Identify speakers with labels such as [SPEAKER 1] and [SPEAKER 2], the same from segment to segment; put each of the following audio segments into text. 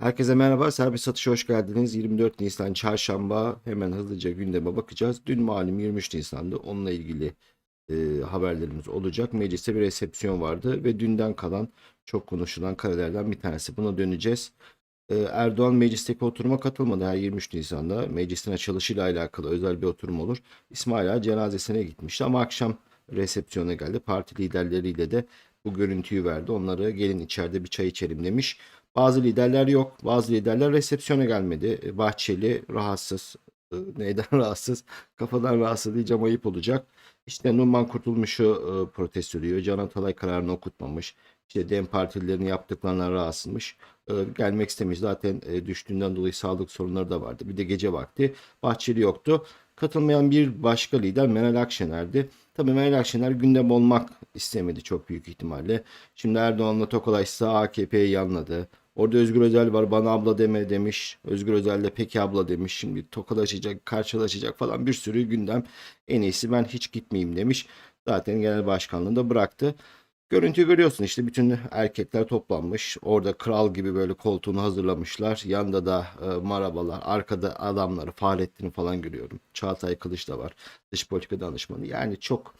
[SPEAKER 1] Herkese merhaba. Serbest satışa hoş geldiniz. 24 Nisan Çarşamba. Hemen hızlıca gündeme bakacağız. Dün malum 23 Nisan'da onunla ilgili e, haberlerimiz olacak. Mecliste bir resepsiyon vardı ve dünden kalan çok konuşulan karelerden bir tanesi. Buna döneceğiz. E, Erdoğan meclisteki oturuma katılmadı her 23 Nisan'da. Meclisin açılışıyla alakalı özel bir oturum olur. İsmail Ağa cenazesine gitmişti ama akşam resepsiyona geldi. Parti liderleriyle de bu görüntüyü verdi. Onları gelin içeride bir çay içelim demiş. Bazı liderler yok. Bazı liderler resepsiyona gelmedi. E, Bahçeli rahatsız. E, Neyden rahatsız? Kafadan rahatsız diyeceğim ayıp olacak. İşte Numan Kurtulmuş'u e, protesto ediyor. Can Atalay kararını okutmamış. İşte DEM partililerin yaptıklarına rahatsızmış. Gelmek istemiş. Zaten düştüğünden dolayı sağlık sorunları da vardı. Bir de gece vakti. Bahçeli yoktu. Katılmayan bir başka lider Meral Akşener'di. Tabii Meral Akşener gündem olmak istemedi çok büyük ihtimalle. Şimdi Erdoğan'la tokalaşsa AKP'yi yanladı. Orada Özgür Özel var bana abla deme demiş. Özgür Özel de peki abla demiş. Şimdi tokalaşacak, karşılaşacak falan bir sürü gündem. En iyisi ben hiç gitmeyeyim demiş. Zaten genel başkanlığını da bıraktı. Görüntü görüyorsun işte bütün erkekler toplanmış. Orada kral gibi böyle koltuğunu hazırlamışlar. Yanında da e, marabalar, arkada adamları, Fahrettin'i falan görüyorum. Çağatay Kılıç da var. Dış politika danışmanı. Yani çok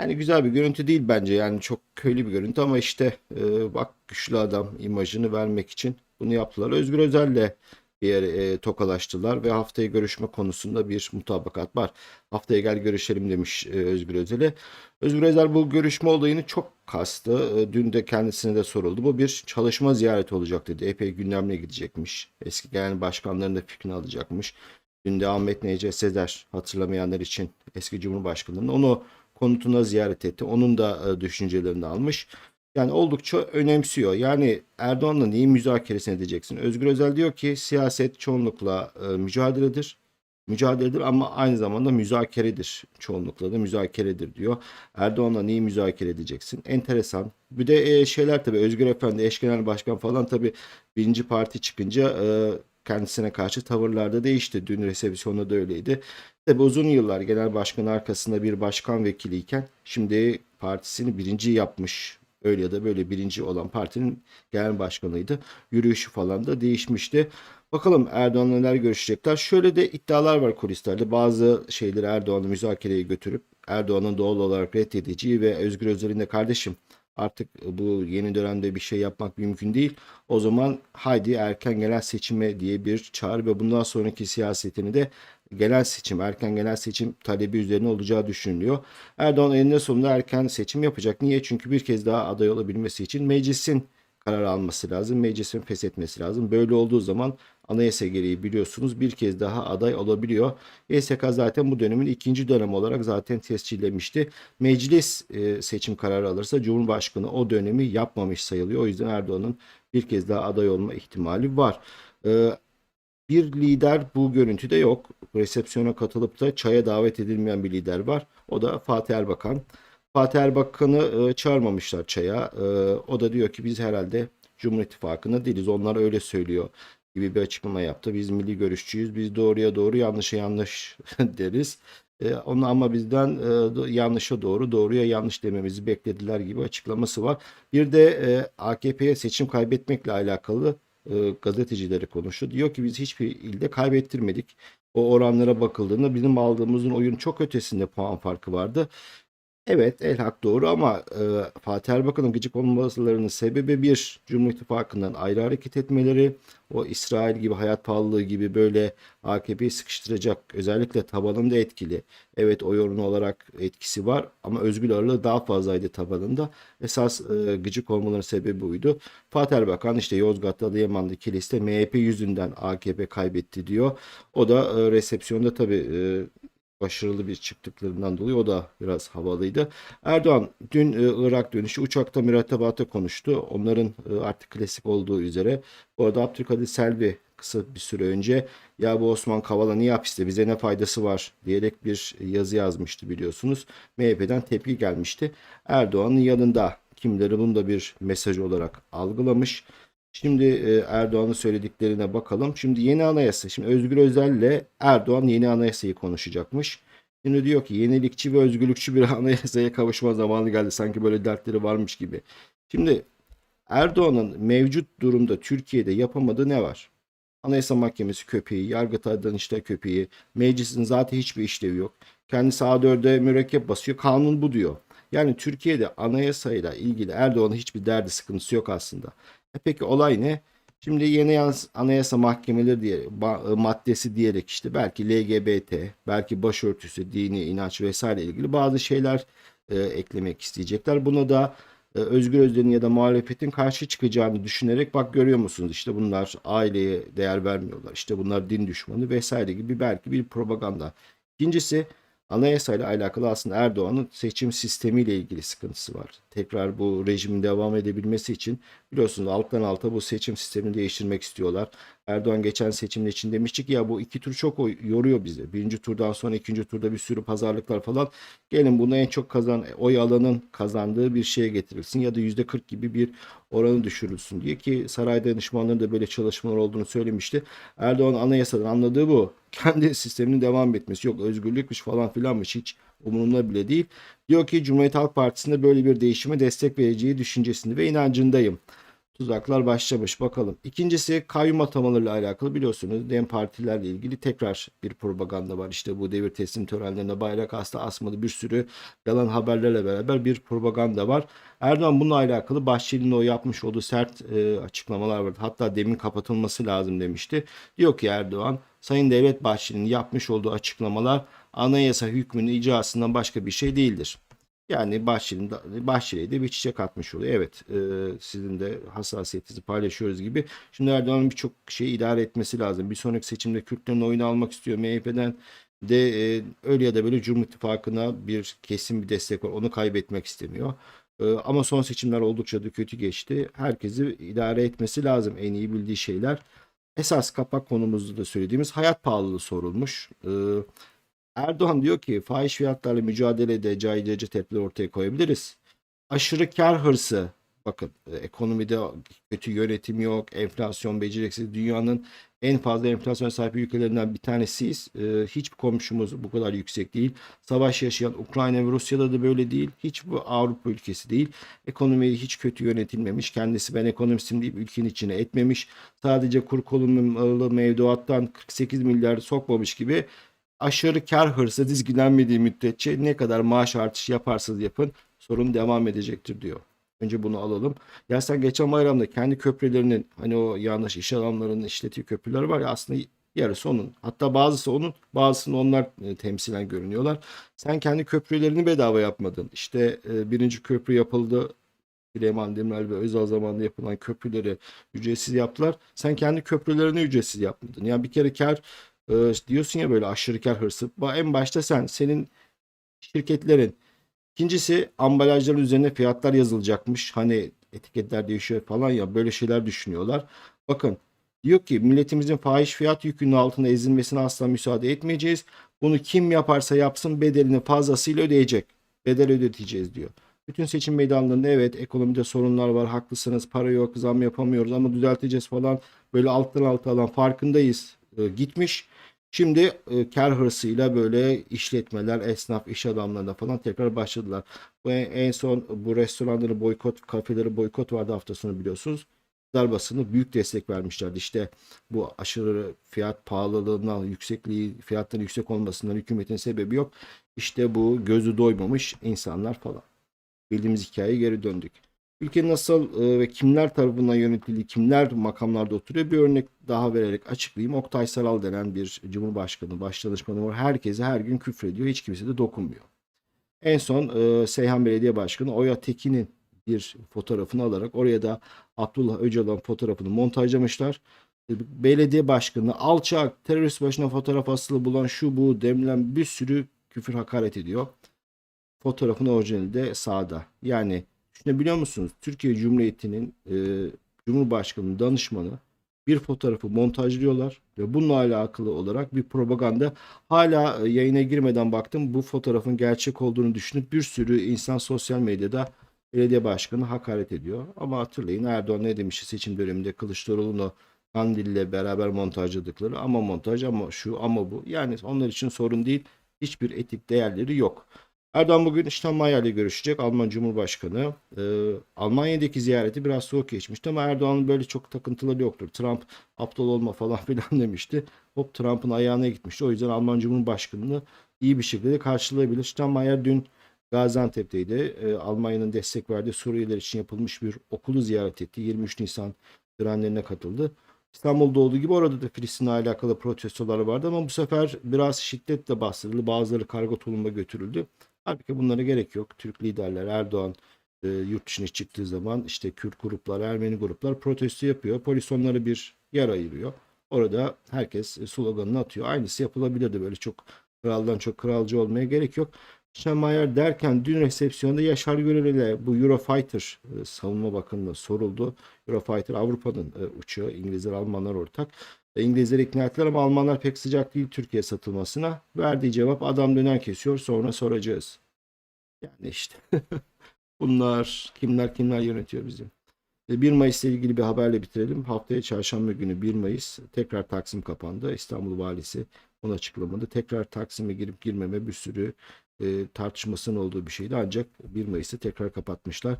[SPEAKER 1] yani güzel bir görüntü değil bence. Yani çok köylü bir görüntü ama işte e, bak güçlü adam imajını vermek için bunu yaptılar. Özgür Özel'le bir yere e, tokalaştılar ve haftaya görüşme konusunda bir mutabakat var. Haftaya gel görüşelim demiş e, Özgür Özel'e. Özgür Özel bu görüşme olayını çok kastı. E, dün de kendisine de soruldu. Bu bir çalışma ziyareti olacak dedi. Epey gündemle gidecekmiş. Eski genel başkanların da fikrini alacakmış. Dün de Ahmet Necdet Sezer hatırlamayanlar için eski Cumhurbaşkanı'nın onu konutuna ziyaret etti. Onun da e, düşüncelerini almış. Yani oldukça önemsiyor. Yani Erdoğan'la neyin müzakeresini edeceksin? Özgür Özel diyor ki siyaset çoğunlukla e, mücadeledir. Mücadeledir ama aynı zamanda müzakeredir. Çoğunlukla da müzakeredir diyor. Erdoğan'la neyi müzakere edeceksin? Enteresan. Bir de e, şeyler tabii Özgür Efendi, eş genel başkan falan tabii birinci parti çıkınca kendisine karşı tavırlarda değişti. Dün resepsiyonda da öyleydi. Tabii uzun yıllar genel başkan arkasında bir başkan vekiliyken şimdi partisini birinci yapmış. Öyle ya da böyle birinci olan partinin genel başkanıydı. Yürüyüşü falan da değişmişti. Bakalım Erdoğan'la neler görüşecekler. Şöyle de iddialar var kulislerde. Bazı şeyleri Erdoğan'ı müzakereye götürüp Erdoğan'ın doğal olarak reddedeceği ve Özgür Özel'in de kardeşim artık bu yeni dönemde bir şey yapmak mümkün değil. O zaman haydi erken genel seçime diye bir çağrı ve bundan sonraki siyasetini de genel seçim, erken genel seçim talebi üzerine olacağı düşünülüyor. Erdoğan eninde sonunda erken seçim yapacak. Niye? Çünkü bir kez daha aday olabilmesi için meclisin karar alması lazım. Meclisin feshetmesi lazım. Böyle olduğu zaman anayasa gereği biliyorsunuz bir kez daha aday olabiliyor. YSK zaten bu dönemin ikinci dönemi olarak zaten tescillemişti. Meclis e, seçim kararı alırsa Cumhurbaşkanı o dönemi yapmamış sayılıyor. O yüzden Erdoğan'ın bir kez daha aday olma ihtimali var. E, bir lider bu görüntüde yok. Resepsiyona katılıp da çaya davet edilmeyen bir lider var. O da Fatih Erbakan. Fatih Erbakan'ı e, çağırmamışlar çaya. E, o da diyor ki biz herhalde Cumhur İttifakı'nda değiliz. Onlar öyle söylüyor gibi bir açıklama yaptı. Biz milli görüşçüyüz. Biz doğruya doğru yanlışa yanlış deriz. E, onu ama bizden e, yanlışa doğru doğruya yanlış dememizi beklediler gibi açıklaması var. Bir de e, AKP'ye seçim kaybetmekle alakalı e, gazetecileri konuştu. Diyor ki biz hiçbir ilde kaybettirmedik. O oranlara bakıldığında bizim aldığımızın oyun çok ötesinde puan farkı vardı. Evet el hak doğru ama e, Fatih Erbakan'ın gıcık olmalarının sebebi bir Cumhur İttifakı'ndan ayrı hareket etmeleri, o İsrail gibi hayat pahalılığı gibi böyle AKP'yi sıkıştıracak özellikle tabanında etkili. Evet oy oranı olarak etkisi var ama özgür ağırlığı daha fazlaydı tabanında. Esas e, gıcık olmaların sebebi buydu. Fatih Erbakan işte Yozgat'ta Adıyaman'da kiliste MHP yüzünden AKP kaybetti diyor. O da e, resepsiyonda tabii e, başarılı bir çıktıklarından dolayı o da biraz havalıydı. Erdoğan dün e, Irak dönüşü uçakta mürettebatı konuştu. Onların e, artık klasik olduğu üzere. Bu arada Abdülkadir Selvi kısa bir süre önce ya bu Osman Kavala niye hapiste bize ne faydası var diyerek bir yazı yazmıştı biliyorsunuz. MHP'den tepki gelmişti. Erdoğan'ın yanında kimileri bunu da bir mesaj olarak algılamış. Şimdi e, Erdoğan'ın söylediklerine bakalım. Şimdi yeni anayasa. Şimdi Özgür Özel'le Erdoğan yeni anayasayı konuşacakmış. Şimdi diyor ki yenilikçi ve özgürlükçü bir anayasaya kavuşma zamanı geldi. Sanki böyle dertleri varmış gibi. Şimdi Erdoğan'ın mevcut durumda Türkiye'de yapamadığı ne var? Anayasa Mahkemesi köpeği, Yargıtay Danıştay köpeği, meclisin zaten hiçbir işlevi yok. Kendisi A4'e mürekkep basıyor. Kanun bu diyor. Yani Türkiye'de anayasayla ilgili Erdoğan'ın hiçbir derdi sıkıntısı yok aslında. E peki olay ne? Şimdi yeni anayasa mahkemeleri diye ba- maddesi diyerek işte belki LGBT, belki başörtüsü, dini inanç vesaire ilgili bazı şeyler e, eklemek isteyecekler. Buna da e, Özgür Özel'in ya da muhalefetin karşı çıkacağını düşünerek bak görüyor musunuz işte bunlar aileye değer vermiyorlar. İşte bunlar din düşmanı vesaire gibi belki bir propaganda. İkincisi anayasayla alakalı aslında Erdoğan'ın seçim sistemiyle ilgili sıkıntısı var. Tekrar bu rejimin devam edebilmesi için biliyorsunuz alttan alta bu seçim sistemini değiştirmek istiyorlar. Erdoğan geçen seçimde için demişti ki ya bu iki tur çok yoruyor bizi. Birinci turdan sonra ikinci turda bir sürü pazarlıklar falan. Gelin bunu en çok kazan oy alanın kazandığı bir şeye getirilsin ya da yüzde 40 gibi bir oranı düşürülsün diye ki saray danışmanlarının da böyle çalışmalar olduğunu söylemişti. Erdoğan anayasadan anladığı bu. Kendi sisteminin devam etmesi yok özgürlükmüş falan filanmış hiç umurumda bile değil. Diyor ki Cumhuriyet Halk Partisi'nde böyle bir değişime destek vereceği düşüncesinde ve inancındayım. Tuzaklar başlamış bakalım. İkincisi kayyum atamalarıyla alakalı biliyorsunuz DEM partilerle ilgili tekrar bir propaganda var. İşte bu devir teslim törenlerinde bayrak hasta asmalı bir sürü yalan haberlerle beraber bir propaganda var. Erdoğan bununla alakalı Bahçeli'nin o yapmış olduğu sert e, açıklamalar vardı. Hatta demin kapatılması lazım demişti. Diyor ki Erdoğan Sayın Devlet Bahçeli'nin yapmış olduğu açıklamalar anayasa hükmünün icrasından başka bir şey değildir. Yani Bahçeli'nin Bahçeli'ye de bir çiçek atmış oluyor. Evet e, sizin de hassasiyetinizi paylaşıyoruz gibi. Şimdi Erdoğan'ın birçok şeyi idare etmesi lazım. Bir sonraki seçimde Kürtlerin oyunu almak istiyor. MHP'den de e, öyle ya da böyle Cumhur İttifakı'na bir kesin bir destek var. Onu kaybetmek istemiyor. E, ama son seçimler oldukça da kötü geçti. Herkesi idare etmesi lazım en iyi bildiği şeyler. Esas kapak konumuzda da söylediğimiz hayat pahalılığı sorulmuş. E, Erdoğan diyor ki fahiş fiyatlarla mücadelede caydırıcı tedbirler ortaya koyabiliriz. Aşırı kar hırsı bakın e, ekonomide kötü yönetim yok, enflasyon beceriksiz dünyanın en fazla enflasyon sahip ülkelerinden bir tanesiyiz. E, hiçbir komşumuz bu kadar yüksek değil. Savaş yaşayan Ukrayna ve Rusya'da da böyle değil. Hiç bu Avrupa ülkesi değil. Ekonomiyi hiç kötü yönetilmemiş. Kendisi ben ekonomistim deyip ülkenin içine etmemiş. Sadece kur korumalı mevduattan 48 milyar sokmamış gibi aşırı kar hırsı dizginlenmediği müddetçe ne kadar maaş artışı yaparsanız yapın sorun devam edecektir diyor. Önce bunu alalım. Ya sen geçen bayramda kendi köprülerinin hani o yanlış iş adamlarının işlettiği köprüler var ya aslında yarısı onun. Hatta bazısı onun bazısını onlar e, temsilen görünüyorlar. Sen kendi köprülerini bedava yapmadın. İşte e, birinci köprü yapıldı. Süleyman Demirel ve Özal zamanında yapılan köprüleri ücretsiz yaptılar. Sen kendi köprülerini ücretsiz yapmadın. Yani bir kere kar e, diyorsun ya böyle aşırı hırsı. En başta sen, senin şirketlerin. İkincisi ambalajların üzerine fiyatlar yazılacakmış. Hani etiketler değişiyor falan ya böyle şeyler düşünüyorlar. Bakın diyor ki milletimizin fahiş fiyat yükünün altında ezilmesine asla müsaade etmeyeceğiz. Bunu kim yaparsa yapsın bedelini fazlasıyla ödeyecek. Bedel ödeteceğiz diyor. Bütün seçim meydanlarında evet ekonomide sorunlar var haklısınız para yok zam yapamıyoruz ama düzelteceğiz falan böyle alttan alta alan farkındayız e, gitmiş. Şimdi e, kar hırsıyla böyle işletmeler, esnaf, iş adamlarına falan tekrar başladılar. Bu en, en son bu restoranları boykot, kafeleri boykot vardı hafta sonu biliyorsunuz. Basını büyük destek vermişlerdi. İşte bu aşırı fiyat pahalılığından, yüksekliği, fiyatların yüksek olmasından hükümetin sebebi yok. İşte bu gözü doymamış insanlar falan. Bildiğimiz hikayeye geri döndük. Ülke nasıl e, ve kimler tarafından yönetildiği, kimler makamlarda oturuyor bir örnek daha vererek açıklayayım. Oktay Saral denen bir cumhurbaşkanı, başdanışmanı var. Herkese her gün küfrediyor. Hiç kimse de dokunmuyor. En son e, Seyhan Belediye Başkanı Oya Tekin'in bir fotoğrafını alarak oraya da Abdullah Öcalan fotoğrafını montajlamışlar. E, Belediye başkanı alçak, terörist başına fotoğraf asılı bulan şu bu denilen bir sürü küfür hakaret ediyor. Fotoğrafın orijinali de sağda. Yani düşünebiliyor musunuz? Türkiye Cumhuriyeti'nin e, Cumhurbaşkanı danışmanı bir fotoğrafı montajlıyorlar ve bununla alakalı olarak bir propaganda. Hala e, yayına girmeden baktım bu fotoğrafın gerçek olduğunu düşünüp bir sürü insan sosyal medyada belediye başkanı hakaret ediyor. Ama hatırlayın Erdoğan ne demişti seçim döneminde Kılıçdaroğlu'nu Kandil'le beraber montajladıkları ama montaj ama şu ama bu. Yani onlar için sorun değil. Hiçbir etik değerleri yok. Erdoğan bugün Steinmeier ile görüşecek. Alman Cumhurbaşkanı. Ee, Almanya'daki ziyareti biraz soğuk geçmişti ama Erdoğan'ın böyle çok takıntıları yoktur. Trump aptal olma falan filan demişti. Hop Trump'ın ayağına gitmişti. O yüzden Alman Cumhurbaşkanı'nı iyi bir şekilde karşılayabilir. Steinmeier dün Gaziantep'teydi. Ee, Almanya'nın destek verdiği Suriyeliler için yapılmış bir okulu ziyaret etti. 23 Nisan törenlerine katıldı. İstanbul'da olduğu gibi orada da Filistin'le alakalı protestolar vardı ama bu sefer biraz şiddetle bastırıldı. Bazıları kargo tulumba götürüldü. Halbuki bunlara gerek yok. Türk liderler Erdoğan e, yurt dışına çıktığı zaman işte Kürt gruplar, Ermeni gruplar protesto yapıyor. Polis onları bir yer ayırıyor. Orada herkes e, sloganını atıyor. Aynısı yapılabilirdi. Böyle çok kraldan çok kralcı olmaya gerek yok. Steinmeier derken dün resepsiyonda Yaşar Gürel ile bu Eurofighter e, savunma bakanına soruldu. Eurofighter Avrupa'nın e, uçağı. İngilizler, Almanlar ortak. İngilizleri ikna ettiler ama Almanlar pek sıcak değil Türkiye satılmasına. Verdiği cevap adam döner kesiyor sonra soracağız. Yani işte bunlar kimler kimler yönetiyor bizi. E, 1 Mayıs ile ilgili bir haberle bitirelim. Haftaya çarşamba günü 1 Mayıs tekrar Taksim kapandı. İstanbul valisi onu açıklamadı. Tekrar Taksim'e girip girmeme bir sürü e, tartışmasının olduğu bir şeydi. Ancak 1 Mayıs'ta tekrar kapatmışlar.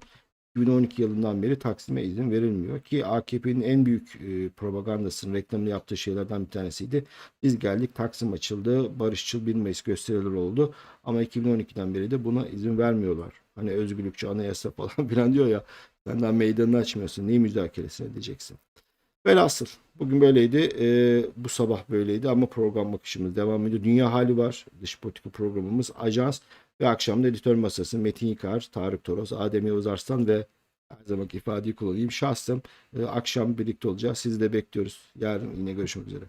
[SPEAKER 1] 2012 yılından beri Taksim'e izin verilmiyor ki AKP'nin en büyük e, propagandasının reklamını yaptığı şeylerden bir tanesiydi. Biz geldik Taksim açıldı, barışçıl 1 Mayıs gösterileri oldu ama 2012'den beri de buna izin vermiyorlar. Hani özgürlükçü anayasa falan filan diyor ya senden meydanını açmıyorsun neyi müzakeresini edeceksin. Velhasıl bugün böyleydi. Ee, bu sabah böyleydi ama program bakışımız devam ediyor. Dünya hali var. Dış politika programımız Ajans ve akşam da editör masası Metin Yıkar, Tarık Toros, Adem Yavuz Arslan ve her zamanki ifadeyi kullanayım. Şahsım e, akşam birlikte olacağız. Sizi de bekliyoruz. Yarın yine görüşmek üzere.